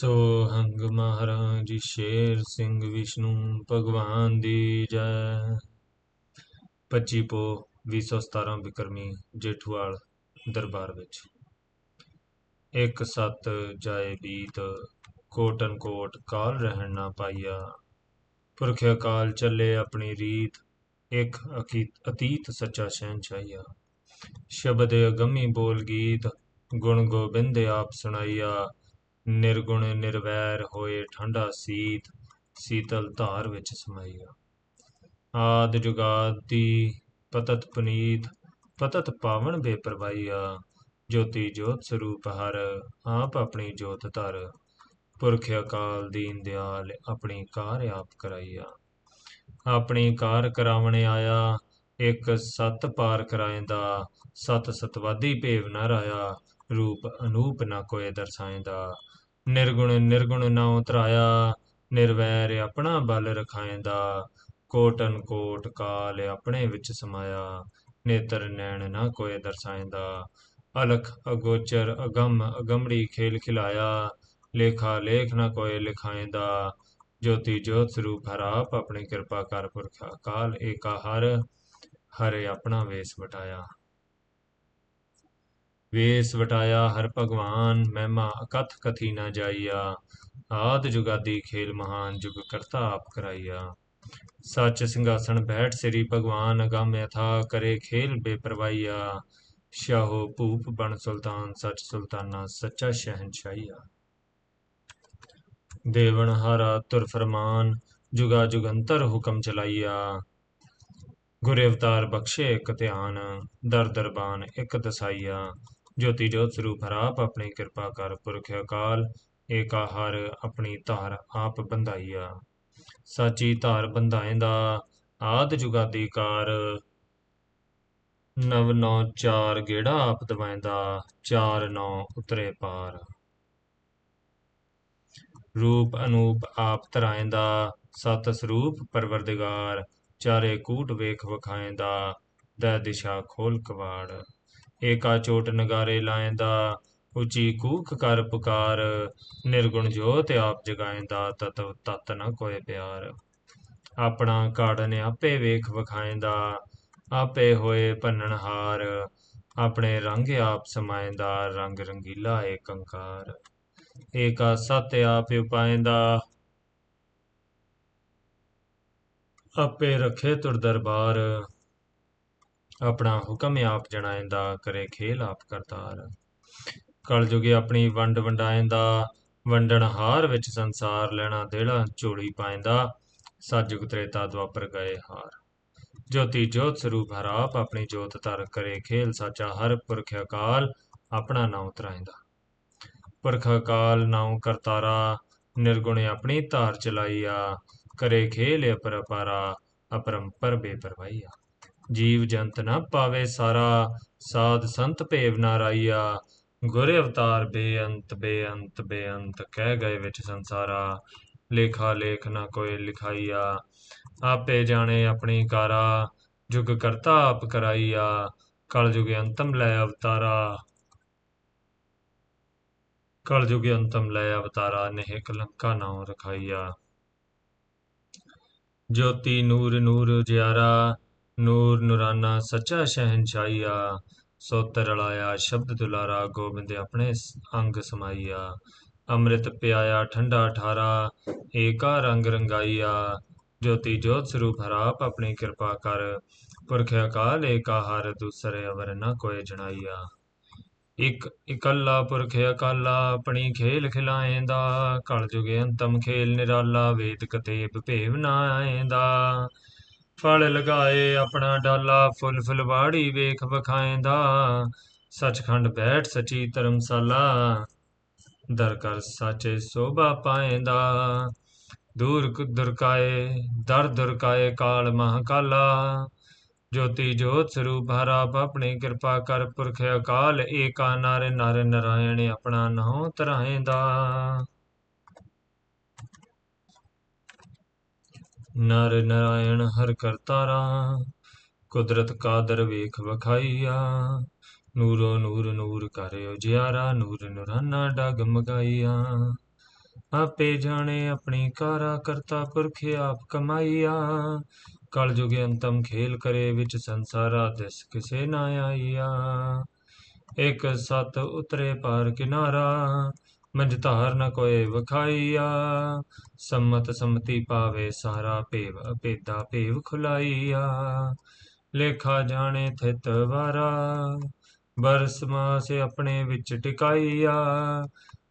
ਸੋ ਹੰਗ ਮਹਾਰਾਜ ਸ਼ੇਰ ਸਿੰਘ ਵਿਸ਼ਨੂੰ ਭਗਵਾਨ ਦੀ ਜੈ। 25 ਪੋ 2017 ਬਿਕਰਮੀ ਜੇਠੂਵਾਲ ਦਰਬਾਰ ਵਿੱਚ। ਇੱਕ ਸੱਤ ਜਾਏ ਬੀਤ ਕੋਟਨ ਕੋਟ ਕਾਲ ਰਹਿਣ ਨਾ ਪਾਈਆ। ਪੁਰਖਿਆ ਕਾਲ ਚੱਲੇ ਆਪਣੀ ਰੀਤ, ਇੱਕ ਅਕੀਤ ਅਤੀਤ ਸੱਚਾ ਸ਼ਹਿਨਸ਼ਾਹੀਆ। ਸ਼ਬਦ ਅਗੰਮੀ ਬੋਲ ਗੀਤ, ਗੁਣ ਗੋਬਿੰਦ ਆਪ ਸੁਣਾਈਆ। ਨਿਰਗੁਣ ਨਿਰਵੈਰ ਹੋਏ ਠੰਡਾ ਸੀਤ, ਸੀਤਲ ਧਾਰ ਵਿੱਚ ਸਮਾਈਆ ਆਦ ਜੁਗਾਦੀ ਪਤਤ ਪੁਨੀਤ, ਪਤਤ ਪਾਵਨ ਬੇਪਰਵਾਈਆ ਜੋਤੀ ਜੋਤ ਸਰੂਪ ਹਰ, ਆਪ ਆਪਣੀ ਜੋਤ ਧਰ। ਪੁਰਖ ਅਕਾਲ ਦੀਨ ਦਿਆਲ ਆਪਣੀ ਕਾਰ ਆਪ ਕਰਾਈਆ ਆਪਣੀ ਕਾਰ ਕਰਾਵਣੇ ਆਇਆ, ਇੱਕ ਸਤ ਪਾਰ ਕਰਾਇੰਦਾ, ਸਤ ਸਤਵਾਦੀ ਭੇਵ ਨ ਰਾਇਆ। ਰੂਪ ਅਨੂਪ ਨਾ ਕੋਏ ਦਰਸਾਇੰਦਾ ਨਿਰਗੁਣ ਨਿਰਗੁਣ ਨਾ ਉਤਰਾਇਆ, ਨਿਰਵੈਰ ਆਪਣਾ ਬਲ ਰਖਾਇੰਦਾ ਕੋਟਨ ਕੋਟ ਕਾਲ ਆਪਣੇ ਵਿੱਚ ਸਮਾਇਆ, ਨੇਤਰ ਨੈਣ ਨਾ ਕੋਏ ਦਰਸਾਇੰਦਾ ਅਲਖ ਅਗੋਚਰ ਅਗੰਮ ਅਗੰਮੜੀ ਖੇਲ ਖਿਲਾਇਆ, ਲੇਖਾ ਲੇਖ ਨਾ ਕੋਏ ਲਿਖਾਇੰਦਾ ਜੋਤੀ ਜੋਤ ਸਰੂਪ ਹਰਾਪ ਆਪਣੀ ਕਿਰਪਾ ਕਰ ਪੁਰਖ ਕਾਲ ਏਕਾ ਹਰ, ਹਰੇ ਆਪਣਾ ਵੇਸ ਵਟਾਇਆ। ਵੇਸ ਵਟਾਇਆ ਹਰ ਭਗਵਾਨ ਮਹਿਮਾ ਅਕਥ ਕਥੀ ਨਾ ਜਾਈਆ, ਆਦ ਜੁਗਾਦੀ ਖੇਲ ਮਹਾਨ ਜੁਗ ਕਰਤਾ ਆਪ ਕਰਾਈਆ। ਸੱਚ ਸਿੰਘਾਸਣ ਬੈਠ ਸ੍ਰੀ ਭਗਵਾਨ, ਅਗੰਮ ਯਥਾ ਕਰੇ ਖੇਲ ਬੇਪਰਵਾਈਆ ਸ਼ਾਹੋ ਭੂਪ ਬਣ ਸੁਲਤਾਨ, ਸੱਚ ਸੁਲਤਾਨਾ, ਸੱਚਾ ਸ਼ਹਿਨਸ਼ਾਹੀਆ। ਦੇਵਨ ਹਾਰਾ ਤੁਰ ਫਰਮਾਨ, ਜੁਗਾ ਜੁਗੰਤਰ ਹੁਕਮ ਚਲਾਈਆ। ਗੁਰ ਅਵਤਾਰ ਬਖਸ਼ੇ ਇਕ ਧਿਆਨ, ਦਰ ਦਰਬਾਨ ਇਕ ਦਸਾਈਆ। ਜੋਤੀ ਜੋਤ ਸਰੂਪ ਹਰਾਪ ਆਪਣੀ ਕਿਰਪਾ ਕਰ ਪੁਰਖ ਅਕਾਲ ਏਕਾ ਹਰ ਆਪਣੀ ਧਾਰ ਆਪ ਬੰਧਾਈਆ। ਸਾਚੀ ਧਾਰ ਬੰਧਾਇੰਦਾ, ਆਦ ਜੁਗਾਦੀ ਕਾਰ। ਨਵ ਨੌ ਚਾਰ ਗੇੜਾ ਆਪ ਦਵਾਇੰਦਾ, ਚਾਰ ਨੌ ਉਤਰੇ ਪਾਰ। ਰੂਪ ਅਨੂਪ ਆਪ ਧਰਾਇੰਦਾ, ਸਤ ਸਰੂਪ ਪਰਵਰਦਗਾਰ, ਚਾਰੇ ਕੂਟ ਵੇਖ ਵਖਾਇੰਦਾ ਦਾ ਦਿਸ਼ਾ ਖੋਲ ਕਵਾੜ। ਏਕਾ ਚੋਟ ਨਗਾਰੇ ਲਾਇੰਦਾ, ਉਚੀ ਕੂਕ ਕਰ ਪੁਕਾਰ, ਨਿਰਗੁਣ ਜੋਤ ਆਪ ਜਗਾਇੰਦਾ, ਤਤ ਤਤ ਨ ਕੋਏ ਪਿਆਰ। ਆਪਣਾ ਕਾੜਨ ਆਪੇ ਵੇਖ ਵਖਾਇੰਦਾ, ਆਪੇ ਹੋਏ ਭੰਨਣਹਾਰ ਆਪਣੇ ਰੰਗ ਆਪ ਸਮਾਇੰਦਾ, ਰੰਗ ਰੰਗੀਲਾ ਏਕ ਅੰਕਾਰ। ਏਕਾ ਸਤ ਆਪ ਉਪਾਇੰਦਾ, ਆਪੇ ਰਖੇ ਤੁਰ ਦਰਬਾਰ। ਆਪਣਾ ਹੁਕਮ ਆਪ ਜਣਾਇੰਦਾ ਕਰੇ ਖੇਲ ਆਪ ਕਰਤਾਰ। ਕਲ ਜੁਗੇ ਆਪਣੀ ਵੰਡ ਵੰਡਾਇੰਦਾ, ਵੰਡਣ ਹਾਰ ਵਿੱਚ ਸੰਸਾਰ ਲੈਣਾ ਦੇੜਾ ਝੋਲੀ ਪਾਇੰਦਾ ਸਤਜੁਗ ਤ੍ਰੇਤਾ ਦੁਆਪਰ ਗਏ ਹਾਰ। ਜੋਤੀ ਜੋਤ ਸਰੂਪ ਹਰਾਪ ਆਪਣੀ ਜੋਤ ਧਰ ਕਰੇ ਖੇਲ ਸਾਚਾ, ਹਰ ਪੁਰਖ ਅਕਾਲ ਆਪਣਾ ਨਾਮ ਤਰਾਇੰਦਾ। ਪੁਰਖ ਅਕਾਲ ਨਾਮ ਕਰਤਾਰਾ, ਨਿਰਗੁਣ ਆਪਣੀ ਧਾਰ ਚਲਾਈਆ, ਕਰੇ ਖੇਲ ਅਪਰਪਾਰਾ ਅਪਰੰਪਰ ਬੇਪਰਵਾਈਆ ਜੀਵ ਜੰਤ ਨਾ ਪਾਵੇ ਸਾਰਾ, ਸਾਧ ਸੰਤ ਭੇਵ ਨਾ ਰਾਈਆ। ਗੁਰ ਅਵਤਾਰ ਬੇਅੰਤ ਬੇਅੰਤ ਬੇਅੰਤ, ਕਹਿ ਗਏ ਵਿੱਚ ਸੰਸਾਰਾ। ਲੇਖਾ ਲੇਖ ਨਾ ਕੋਈ ਲਿਖਾਈਆ। ਆਪੇ ਜਾਣੇ ਆਪਣੀ ਕਾਰਾ, ਜੁਗ ਕਰਤਾ ਆਪ ਕਰਾਈਆ। ਕਲ ਜੁਗ ਅੰਤਮ ਲੈ ਅਵਤਾਰਾ। ਕਲ ਜੁਗ ਅੰਤਮ ਲੈ ਅਵਤਾਰਾ ਨਹਿ ਕਲੰਕਾ ਨਾਉ ਰਖਾਈਆ। ਜੋਤੀ ਨੂਰ ਨੂਰ ਜਿਆਰਾ ਨੂਰ ਨੂਰਾਨਾ, ਸੱਚਾ ਸ਼ਹਿਨਸ਼ਾਹੀਆ ਸੁਤ ਰਲਾਇਆ ਸ਼ਬਦ ਦੁਲਾਰਾ, ਗੋਬਿੰਦ ਆਪਣੇ ਅੰਗ ਸਮਾਈਆ ਅੰਮ੍ਰਿਤ ਪਿਆਇਆ, ਠੰਡਾ ਠਾਰਾ, ਏਕਾ ਰੰਗ ਰੰਗਾਈਆ, ਜੋਤੀ ਜੋਤ ਸਰੂਪ ਹਰਾਪ ਆਪਣੀ ਕਿਰਪਾ ਕਰ, ਪੁਰਖ ਅਕਾਲ ਏਕਾ ਹਰ, ਦੂਸਰੇ ਅਵਰ ਨਾ ਕੋਏ ਜਣਾਈਆ। ਇਕ ਇਕੱਲਾ ਪੁਰਖ ਅਕਾਲਾ, ਆਪਣੀ ਖੇਲ ਖਿਲਾਏਂਦਾ ਕਲ ਜੁਗੇ ਅੰਤਮ ਖੇਲ ਨਿਰਾਲਾ ਵੇਦ ਕਤੇਬ ਭੇਵ ਨਾ ਆਏਂਦਾ। ਫਲ ਲਗਾਏ, ਆਪਣਾ ਡਾਲਾ ਫੁੱਲ ਫੁਲਵਾੜੀ ਵੇਖ ਵਖਾਏਂਦਾ। ਸਚਖੰਡ ਬੈਠ ਸਚੀ ਧਰਮਸਾਲਾ, ਦਰ ਕਰ ਸਾਚੇ ਸੋਭਾ ਪਾਏਂਦਾ। ਦੂਰ ਦੁਰਕਾਏ, ਦਰ ਦੁਰਕਾਏ ਕਾਲ ਮਹਾਕਾਲਾ। ਜੋਤੀ ਜੋਤ ਸਰੂਪ ਹਰਾਪ ਆਪਣੀ ਕਿਰਪਾ ਕਰ ਪੁਰਖ ਅਕਾਲ, ਏਕਾ ਨਾਰੇ ਨਾਰੇ ਨਰਾਇਣ ਆਪਣਾ ਨਾਮ ਤਰਾਏਂਦਾ ਨਰ ਨਾਰਾਇਣ ਹਰ ਕਰਤਾਰਾ ਕੁਦਰਤ ਕਾਦਰ ਵੇਖ ਵਖਾਈਆ। ਨੂਰੋ ਨੂਰ ਨੂਰ ਕਰਿਓ ਜਿਆਰਾ ਨੂਰ ਨੁਰਾਨਾ ਡਗ ਮਗਾਈਆ। ਆਪੇ ਜਾਣੇ ਆਪਣੀ ਕਾਰਾ ਕਰਤਾ ਪੁਰਖ ਆਪ ਕਮਾਈਆ। ਕਲ ਜੁਗ ਅੰਤਮ ਖੇਲ ਕਰੇ ਵਿੱਚ ਸੰਸਾਰਾ ਦਿਸ ਕਿਸੇ ਨਾ ਆਈਆ। ਇਕ ਸਤ ਉਤਰੇ ਪਾਰ ਕਿਨਾਰਾ ਮੰਜ ਧਾਰ ਨ ਕੋਏ ਵਖਾਈਆ, ਸੰਮਤ ਸੰਮਤੀ ਪਾਵੇ ਸਾਰਾ ਭੇਵ ਅਪੇਦਾ ਭੇਵ ਖੁਲਾਈਆ। ਲੇਖਾ ਜਾਣੇ ਥਿਤ ਵਾਰਾ, ਬਰਸ ਮਾਸ ਆਪਣੇ ਵਿੱਚ ਟਿਕਾਈਆ।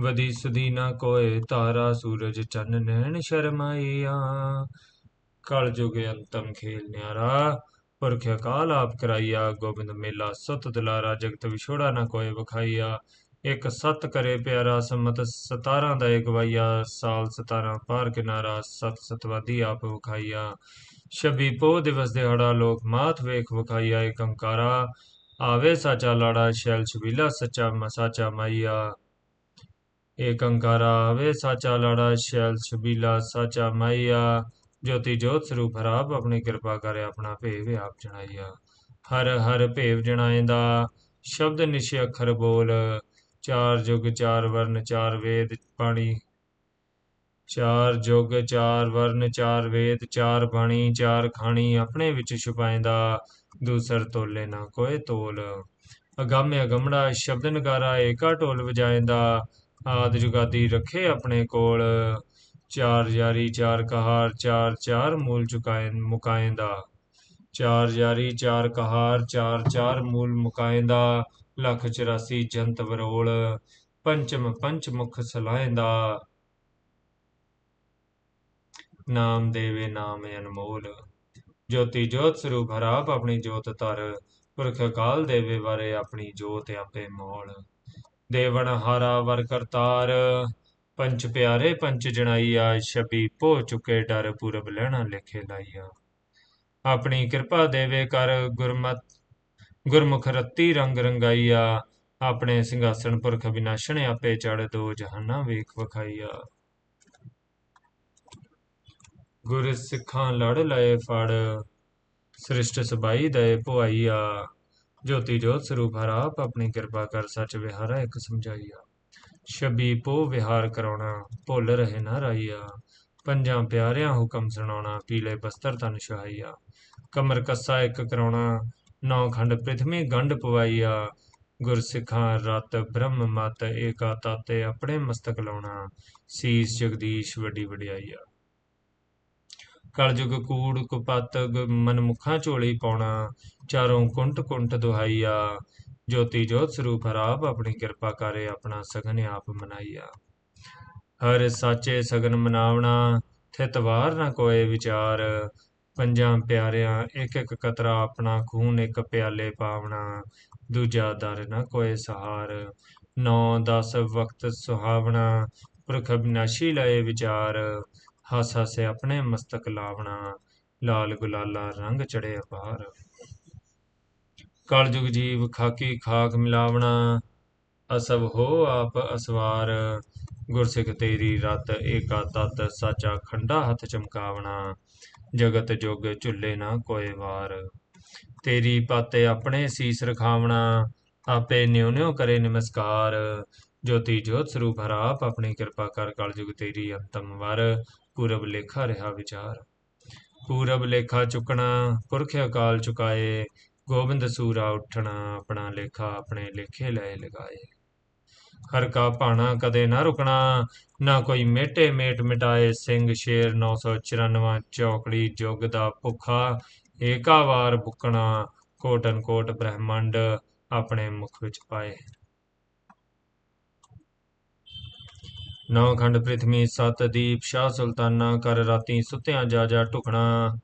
ਵਦੀ ਸੁਦੀ ਨਾ ਕੋਏ ਤਾਰਾ ਸੂਰਜ ਚੰਨ ਨੈਣ ਸ਼ਰਮਾਈਆ। ਕਲ ਜੁਗ ਅੰਤਮ ਖੇਲ ਨਿਆਰਾ, ਪੁਰਖ ਅਕਾਲ ਆਪ ਕਰਾਈਆ। ਗੋਬਿੰਦ ਮੇਲਾ ਸਤ ਦੁਲਾਰਾ, ਜਗਤ ਵਿਛੋੜਾ ਨਾ ਕੋਏ ਵਖਾਈਆ। ਇਕ ਸਤ ਕਰੇ ਪਿਆਰਾ ਸੰਮਤ 17 ਦਾ ਗਵਾਈਆ ਸਾਲ 17 ਪਾਰ ਕਿਨਾਰਾ, ਸਤ ਸਤਵਾਦੀ ਆਪ ਵਖਾਈਆ। ਛਬੀ ਪੋ ਦਿਵਸ ਦਿਹਾੜਾ, ਲੋਕ ਮਾਥ ਵੇਖ ਵਖਾਈਆ ਏ ਕੰਕਾਰਾ ਆਵੇ ਸਾਚਾ ਲਾੜਾ, ਸ਼ੈਲ ਛਬੀਲਾ, ਸੱਚਾ ਮਸਾਚਾ ਮਾਈਆ। ਏ ਕੰਕਾਰਾ ਆਵੇ ਸਾਚਾ ਲਾੜਾ, ਸ਼ੈਲ ਛਬੀਲਾ, ਸਾਚਾ ਮਾਈਆ। ਜੋਤੀ ਜੋਤ ਸਰੂਪ ਹਰਾਪ, ਆਪਣੀ ਕਿਰਪਾ ਕਰੇ ਆਪਣਾ ਭੇਵ ਆਪ ਜਣਾਈਆ। ਹਰ ਹਰ ਭੇਵ ਜਣਾਏ ਦਾ ਸ਼ਬਦ ਨਿਸ਼ੇ ਅੱਖਰ ਬੋਲ। ਚਾਰ ਜੁਗ ਚਾਰ ਵਰਨ ਚਾਰ ਵੇਦ ਬਾਣੀ। ਚਾਰ ਜੁਗ ਚਾਰ ਵਰਨ ਚਾਰ ਵੇਦ ਚਾਰ ਬਾਣੀ ਚਾਰ ਖਾਣੀ ਆਪਣੇ ਵਿੱਚ ਛੁਪਾਇਂਦਾ, ਦੂਸਰ ਤੋਲੇ ਨਾ ਕੋਏ ਤੋਲ। ਅਗੰਮ ਅਗੰਮੜਾ ਸ਼ਬਦ ਨਗਾਰਾ ਏਕਾ ਢੋਲ ਵਜਾਇਂਦਾ, ਆਦ ਜੁਗਾਦੀ ਰੱਖੇ ਆਪਣੇ ਕੋਲ। ਚਾਰ ਯਾਰੀ ਚਾਰ ਕਹਾਰ ਚਾਰ ਚਾਰ ਮੂਲ ਚੁਕਾਏ ਮੁਕਾਇਂਦਾ। ਚਾਰ ਯਾਰੀ ਚਾਰ ਕਹਾਰ ਚਾਰ ਚਾਰ ਮੂਲ ਮੁਕਾਇਂਦਾ ਲੱਖ 84 ਜੰਤ ਵਰੋਲ, ਪੰਚਮ ਪੰਚ ਮੁਖ ਸਲਾਇਂਦਾ। ਨਾਮ ਦੇਵੇ ਨਾਮ ਅਨਮੋਲ। ਜੋਤੀ ਜੋਤ ਸਰੂਪ ਹਰਾਪ ਆਪਣੀ ਜੋਤ ਧਰ, ਪੁਰਖ ਕਾਲ ਦੇਵੇ ਵਾਰੇ ਆਪਣੀ ਜੋਤ ਆਪੇ ਮੋਲ। ਦੇਵਨ ਹਾਰਾ ਵਰ ਕਰਤਾਰ, ਪੰਚ ਪਿਆਰੇ ਪੰਚ ਜਣਾਈਆ ਛਬੀ ਪੋ ਚੁਕੇ ਡਰ ਪੂਰਬ ਲੈਣਾ ਲਿਖੇ ਲਾਈਆ। ਆਪਣੀ ਕਿਰਪਾ ਦੇਵੇ ਕਰ ਗੁਰਮਤ ਗੁਰਮੁਖ ਰੱਤੀ ਰੰਗ ਰੰਗਾਈਆ, ਆਪਣੇ ਸਿੰਘਾਸਣ ਪੁਰਖ ਵਿਨਾਸ਼ਣ ਆਪੇ ਚੜ ਦੋ ਜਹਾਨਾ ਵੇਖ ਵਖਾਈਆ। ਗੁਰ ਸਿੱਖਾਂ ਲੜ ਲਏ ਫੜ, ਸ੍ਰਿਸ਼ਟ ਸਬਾਈ ਦਏ ਭੁਆਈਆ ਜੋਤੀ ਜੋਤ ਸਰੂਪ ਹਰਾਪ ਆਪਣੀ ਕਿਰਪਾ ਕਰ ਸੱਚ ਵਿਹਾਰਾ ਇੱਕ ਸਮਝਾਈਆ। ਛਬੀ ਪੋ ਵਿਹਾਰ ਕਰਾਉਣਾ, ਭੁੱਲ ਰਹੇ ਨਾ ਰਾਈਆ। ਪੰਜਾਂ ਪਿਆਰਿਆਂ ਹੁਕਮ ਸੁਣਾਉਣਾ, ਪੀਲੇ ਬਸਤਰ ਤਨ ਸ਼ਹਾਈਆ ਕਮਰ ਕੱਸਾ ਇੱਕ ਕਰਾਉਣਾ ਨੌ ਖੰਡ ਪ੍ਰਿਥਮੀ ਗੰਢ ਪਵਾਈਆ, ਗੁਰਸਿੱਖਾਂ ਰਤ ਬ੍ਰਹਮ ਮਤ ਏਕਾ ਤਾਤੇ ਆਪਣੇ ਮਸਤਕ ਲਾਉਣਾ, ਸੀਸ ਜਗਦੀਸ਼ ਵੱਡੀ ਵਡਿਆਈਆ। ਕਲਯੁਗ ਕੂੜ ਕੁਪਤ ਮਨਮੁਖਾਂ ਝੋਲੀ ਪਾਉਣਾ, ਚਾਰੋਂ ਕੁੰਟ ਕੁੰਟ ਦੁਹਾਈਆ, ਜੋਤੀ ਜੋਤ ਸਰੂਪ ਹਰਾਪ ਆਪਣੀ ਕਿਰਪਾ ਕਰੇ ਆਪਣਾ ਸਗਨ ਆਪ ਮਨਾਈਆ। ਹਰ ਸਾਚੇ ਸਗਨ ਮਨਾਵਣਾ ਥਿਤਵਾਰ ਨਾ ਕੋਏ ਵਿਚਾਰ ਪੰਜਾਂ ਪਿਆਰਿਆਂ ਇੱਕ ਇੱਕ ਕਤਰਾ ਆਪਣਾ, ਖੂਨ ਇੱਕ ਪਿਆਲੇ ਪਾਵਣਾ, ਦੂਜਾ ਦਰ ਨਾ ਕੋਏ ਸਹਾਰ। ਨੌ 10 ਵਕਤ ਸੁਹਾਵਣਾ, ਪੁਰਖ ਬਿਨਾਸ਼ੀ ਲਏ ਵਿਚਾਰ, ਹੱਸ ਹੱਸੇ ਆਪਣੇ ਮਸਤਕ ਲਾਵਣਾ, ਲਾਲ ਗੁਲਾਲਾ ਰੰਗ ਚੜੇ ਅਪਾਰ। ਕਲਯੁਗ ਜੀਵ ਖਾਕੀ ਖਾਕ ਮਿਲਾਵਣਾ, ਅਸਬ ਹੋ ਆਪ ਅਸਵਾਰ, ਗੁਰਸਿੱਖ ਤੇਰੀ ਰਤ ਏਕਾ ਤਤ, ਸਾਚਾ ਖੰਡਾ ਹੱਥ ਚਮਕਾਵਣਾ। ਜਗਤ ਜੁਗ ਝੁੱਲੇ ਨਾ ਕੋਏ ਵਾਰ। ਤੇਰੀ ਪਾਤੇ ਆਪਣੇ ਸੀਸ ਰਖਾਵਣਾ, ਆਪੇ ਨਿਉ ਨਿਉ ਕਰੇ ਨਮਸਕਾਰ। ਜੋਤੀ ਜੋਤ ਸਰੂਪ ਹਰਾਪ ਆਪਣੀ ਕਿਰਪਾ ਕਰ ਕਲਯੁਗ ਤੇਰੀ ਅੰਤਮ ਵਰ, ਪੂਰਬ ਲੇਖਾ ਰਿਹਾ ਵਿਚਾਰ। ਪੂਰਬ ਲੇਖਾ ਚੁੱਕਣਾ, ਪੁਰਖ ਅਕਾਲ ਚੁਕਾਏ, ਗੋਬਿੰਦ ਸੂਰਾ ਉੱਠਣਾ, ਆਪਣਾ ਲੇਖਾ ਆਪਣੇ ਲੇਖੇ ਲੈ ਲਗਾਏ। ਹਰ ਕਾ ਭਾਣਾ ਕਦੇ ਨਾ ਰੁਕਣਾ, ਨਾ ਕੋਈ ਮੇਟੇ ਮੇਟ ਮਿਟਾਏ ਸਿੰਘ ਸ਼ੇਰ 994 ਚੌਕੜੀ ਜੁਗ ਦਾ ਭੁੱਖਾ, ਏਕਾ ਵਾਰ ਬੁੱਕਣਾ ਕੋਟਨ ਕੋਟ ਬ੍ਰਹਮੰਡ ਆਪਣੇ ਮੁਖ ਵਿੱਚ ਪਾਏ। ਨੌ ਖੰਡ ਪ੍ਰਿਥਵੀ, ਸਤ ਦੀਪ, ਸ਼ਾਹ ਸੁਲਤਾਨਾ ਕਰ ਰਾਤੀ ਸੁੱਤਿਆਂ ਜਾ ਜਾ ਟੁਕਣਾ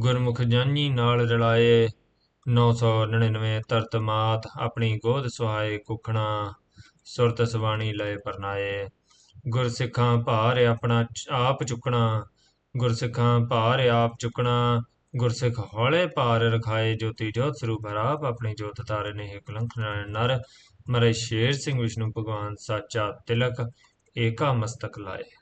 ਗੁਰਮੁਖ ਜਾਨੀ ਨਾਲ ਰਲਾਏ 999 ਤਰਤ ਮਾਤ ਆਪਣੀ ਗੋਦ ਸੁਹਾਏ ਕੁਖਣਾ ਸੁਰਤ ਸਵਾਣੀ ਲਏ ਪਰਨਾਏ। ਗੁਰਸਿੱਖਾਂ ਭਾਰ ਆਪਣਾ ਆਪ ਚੁੱਕਣਾ, ਗੁਰਸਿੱਖਾਂ ਭਾਰ ਆਪ ਚੁੱਕਣਾ, ਗੁਰਸਿੱਖ ਹੌਲੇ ਭਾਰ ਰਖਾਏ, ਜੋਤੀ ਜੋਤ ਸਰੂਪ ਆਪ ਆਪਣੀ ਜੋਤ ਤਾਰੇ ਨੇ ਕਲੰਕ ਨਰ, ਮਰੇ ਸ਼ੇਰ ਸਿੰਘ ਵਿਸ਼ਨੂੰ ਭਗਵਾਨ ਸਾਚਾ ਤਿਲਕ ਏਕਾ ਮਸਤਕ ਲਾਏ।